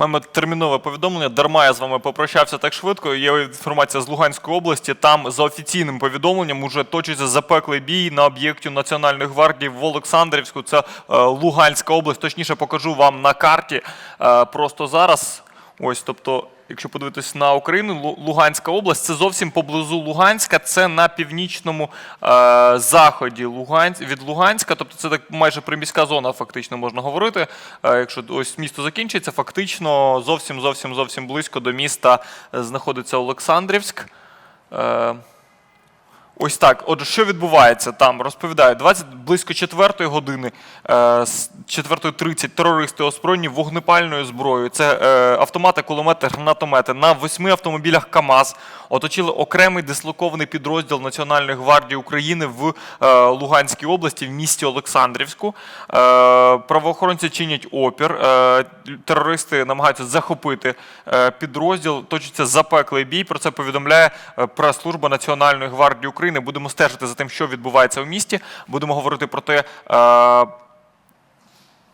Маємо термінове повідомлення. Дарма я з вами попрощався так швидко. Є інформація з Луганської області. Там за офіційним повідомленням уже точиться запеклий бій на об'єкті Національної гвардії в Олександрівську. Це е, Луганська область. Точніше покажу вам на карті е, просто зараз. Ось, тобто, якщо подивитись на Україну, Луганська область це зовсім поблизу Луганська, це на північному е, заході Лугань... від Луганська, тобто це так майже приміська зона, фактично можна говорити. Е, якщо ось місто закінчиться, фактично зовсім зовсім зовсім близько до міста е, знаходиться Олександрівськ. Е, Ось так. Отже, що відбувається там? Розповідаю, 20 близько 4 години, е, з 4.30 терористи озброєні вогнепальною зброєю. Це е, автомати, кулемети, гранатомети на восьми автомобілях КАМАЗ оточили окремий дислокований підрозділ Національної гвардії України в е, Луганській області, в місті Олександрівську. Правоохоронці чинять опір. Терористи намагаються захопити підрозділ. Точиться запеклий бій. Про це повідомляє прес-служба Національної гвардії України. Будемо стежити за тим, що відбувається в місті. Будемо говорити про те.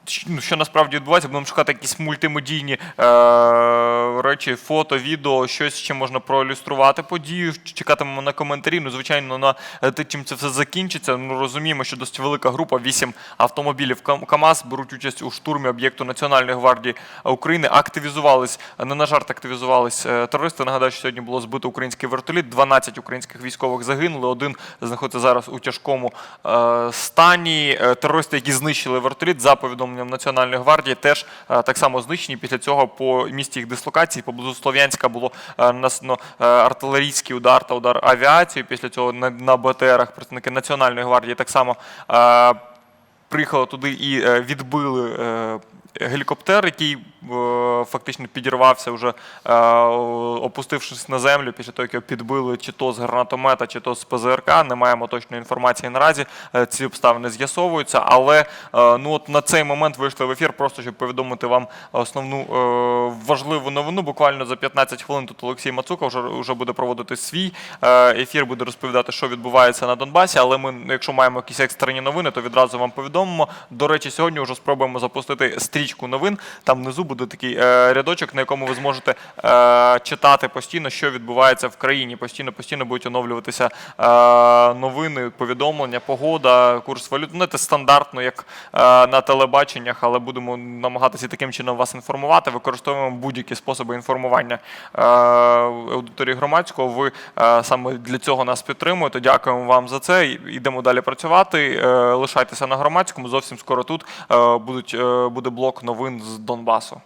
Е, ну, що насправді відбувається, будемо шукати якісь мультимедійні е, речі, фото, відео, щось, чим можна проілюструвати подію. Чекатимемо на коментарі. Ну, звичайно, на е, те, чим це все закінчиться. Ну, розуміємо, що досить велика група, вісім автомобілів КАМАЗ беруть участь у штурмі об'єкту Національної гвардії України. Активізувались, не на жарт активізувались е, терористи. Нагадаю, що сьогодні було збито український вертоліт. 12 українських військових загинули. Один знаходиться зараз у тяжкому е, стані. Е, Терористи, які знищили вертоліт, за повідомленням Національної гвардії, теж е, так само знищені. Після цього по місті їх дислокації поблизу Слов'янська було е, е, артилерійський удар та удар авіації. Після цього на, БТРах представники Національної гвардії так само. Приїхали туди і відбили гелікоптер, який е, фактично підірвався, вже е, опустившись на землю після того, як його підбили чи то з гранатомета, чи то з ПЗРК. Не маємо точної інформації наразі. Е, ці обставини з'ясовуються. Але ну от на цей момент вийшли в ефір, просто щоб повідомити вам основну важливу новину. Буквально за 15 хвилин тут Олексій Мацука вже, вже буде проводити свій ефір, буде розповідати, що відбувається на Донбасі. Але ми, якщо маємо якісь екстрені новини, то відразу вам повідомимо. До речі, сьогодні вже спробуємо запустити стрічку новин. Там внизу буде такий е, рядочок, на якому ви зможете е, читати постійно, що відбувається в країні. Постійно, постійно будуть оновлюватися е, новини, повідомлення, погода, курс валют. Ну, це стандартно, як на телебаченнях, але будемо намагатися таким чином вас інформувати. Використовуємо будь-які способи інформування аудиторії громадського. Ви саме для цього нас підтримуєте. Дякуємо вам за це. Йдемо далі працювати. Лишайтеся на громадському. Зовсім скоро тут будуть, буде блок новин з Донбасу.